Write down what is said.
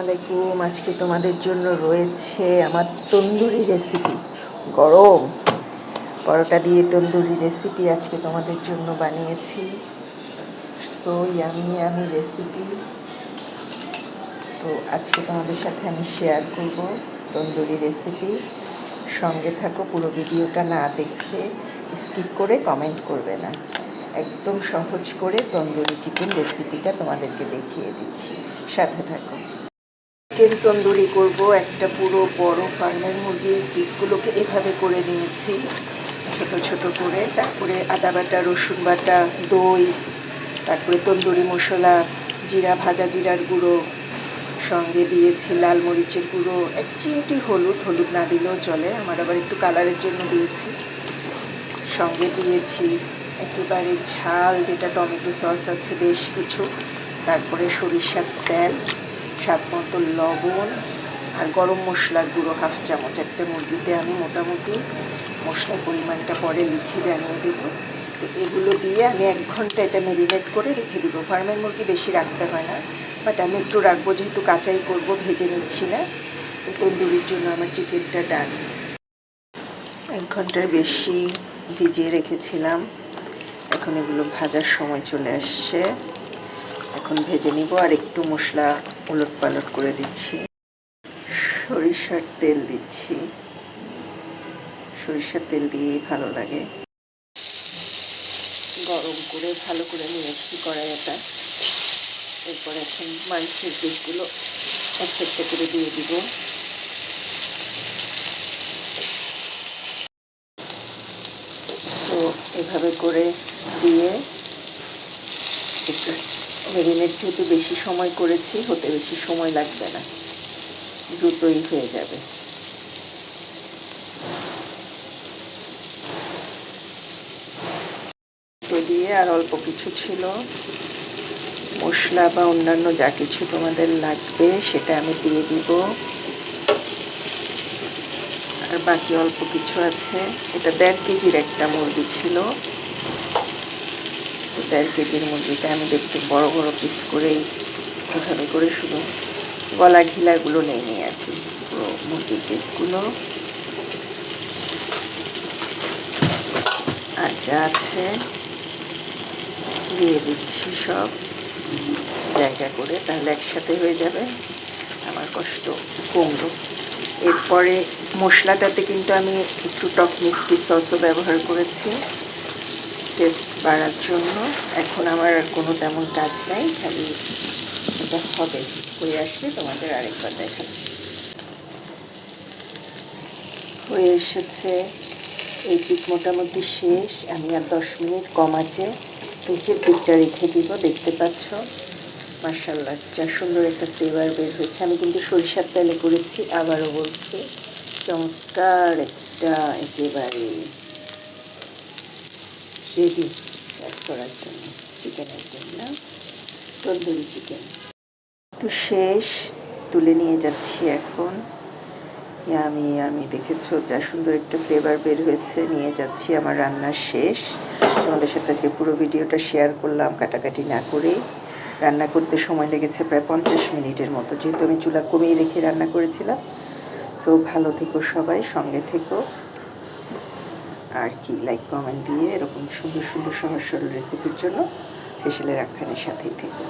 আলাইকুম আজকে তোমাদের জন্য রয়েছে আমার তন্দুরি রেসিপি গরম। পরোটা দিয়ে তন্দুরি রেসিপি আজকে তোমাদের জন্য বানিয়েছি। সো ইয়ামি ইয়ামি রেসিপি তো আজকে তোমাদের সাথে আমি শেয়ার করব তন্দুরি রেসিপি সঙ্গে থাকো, পুরো ভিডিওটা না দেখে স্কিপ করে কমেন্ট করবে না। একদম সহজ করে তন্দুরি চিকেন রেসিপিটা তোমাদেরকে দেখিয়ে দিচ্ছি। সাথে থাকো। চিকেন তন্দুরি করব, একটা পুরো বড় ফার্মের মুরগির পিসগুলোকে এভাবে করে নিয়েছি, ছোট ছোট করে। তারপরে আদা বাটা, রসুন বাটা, দই, তারপরে তন্দুরি মশলা, জিরা, ভাজা জিরার গুঁড়ো, সঙ্গে দিয়েছি লাল মরিচের গুঁড়ো, এক চিমটি হলুদ হলুদ না দিলেও চলে, আমার আবার একটু কালারের জন্য দিয়েছি। সঙ্গে দিয়েছি একেবারে ঝাল, যেটা টমেটো সস আছে, বেশ কিছু। তারপরে সরিষার তেল স্বাদ মতো লবণ আর গরম মশলার গুঁড়ো হাফ চামচ। একটা মুরগিতে আমি মোটামুটি মশলার পরিমাণটা পরে লিখে জানিয়ে দেবো। তো এগুলো দিয়ে আমি এক ঘণ্টা এটা মেরিনেট করে রেখে দিব। ফার্মের মুরগি বেশি রাখতে হয় না বাট আমি একটু রাখব যেহেতু কাঁচাই করব, ভেজে নিচ্ছি না। তো তন্দুরির জন্য আমার চিকেনটা ডান। এক ঘণ্টার বেশি ভিজিয়ে রেখেছিলাম। এখন এগুলো ভাজার সময় চলে আসছে। এখন ভেজে নিব আর একটু মশলা উলট পালট করে দিচ্ছি। সরিষার তেল দিচ্ছি। সরিষার তেল দিয়েই ভালো লাগে। গরম করে ভালো করে নিয়েছি কড়াইটা। এরপর এখন মাংসের একটা একটা করে দিয়ে দিব। তো এভাবে করে দিয়ে একটু মেরিনেট যেহেতু বেশি সময় করেছি, হতে বেশি সময় লাগবে না। দ্রুতই হয়ে যাবে। দিয়ে আর অল্প কিছু ছিল। মশলা বা অন্যান্য যা কিছু তোমাদের লাগবে, সেটা আমি দিয়ে দিব। আর বাকি অল্প কিছু আছে। এটা দেড় কেজির একটা মুরগি ছিল। দেড় কেজির মুরগিটা আমি দেখতে বড় বড় পিস করেই এভাবে করে শুধু গলা ঘিলাগুলো নেই নিই আর কি, পুরো মুরগির পিসগুলো আর যা আছে দিয়ে দিচ্ছি সব। জায়গা করে তাহলে একসাথে হয়ে যাবে আমার কষ্ট কমলো। এরপরে মশলাটাতে কিন্তু আমি একটু টক মিষ্টি সসও ব্যবহার করেছি। টেস্ট বাড়ার জন্য। এখন আমার আর কোনো তেমন কাজ নাই, খালি এটা হবে। হয়ে আসলে তোমাদের আরেকবার দেখাচ্ছি। হয়ে এসেছে। এই পিক মোটামুটি শেষ। আমি আর দশ মিনিট কম আছে। নিচের পিকটা রেখে দিব, দেখতে পাচ্ছ? মার্শাল্লাহ যা সুন্দর একটা ফ্লেভার বের হয়েছে। আমি কিন্তু সরিষার তেলে করেছি, আবারও বলছি। চমৎকার একটা একেবারে রেডি সার্ভ করার জন্য চিকেনের জন্য তন্দুরি চিকেন তো শেষ, তুলে নিয়ে যাচ্ছি এখন। আমি আমি দেখেছ? যা সুন্দর একটা ফ্লেভার বের হয়েছে, নিয়ে যাচ্ছি আমার রান্নার শেষ। তোমাদের সাথে আজকে পুরো ভিডিওটা শেয়ার করলাম, কাটাকাটি না করেই। রান্না করতে সময় লেগেছে প্রায় পঞ্চাশ মিনিটের মতো, যেহেতু আমি চুলা কমিয়ে রেখে রান্না করেছিলাম। সো ভালো থেকো সবাই, সঙ্গে থেকো। আর কি লাইক কমেন্ট দিয়ে এরকম সুন্দর সুন্দর সহজ সরল রেসিপির জন্য ফেসেলের আখ্যানের সাথেই থেকো।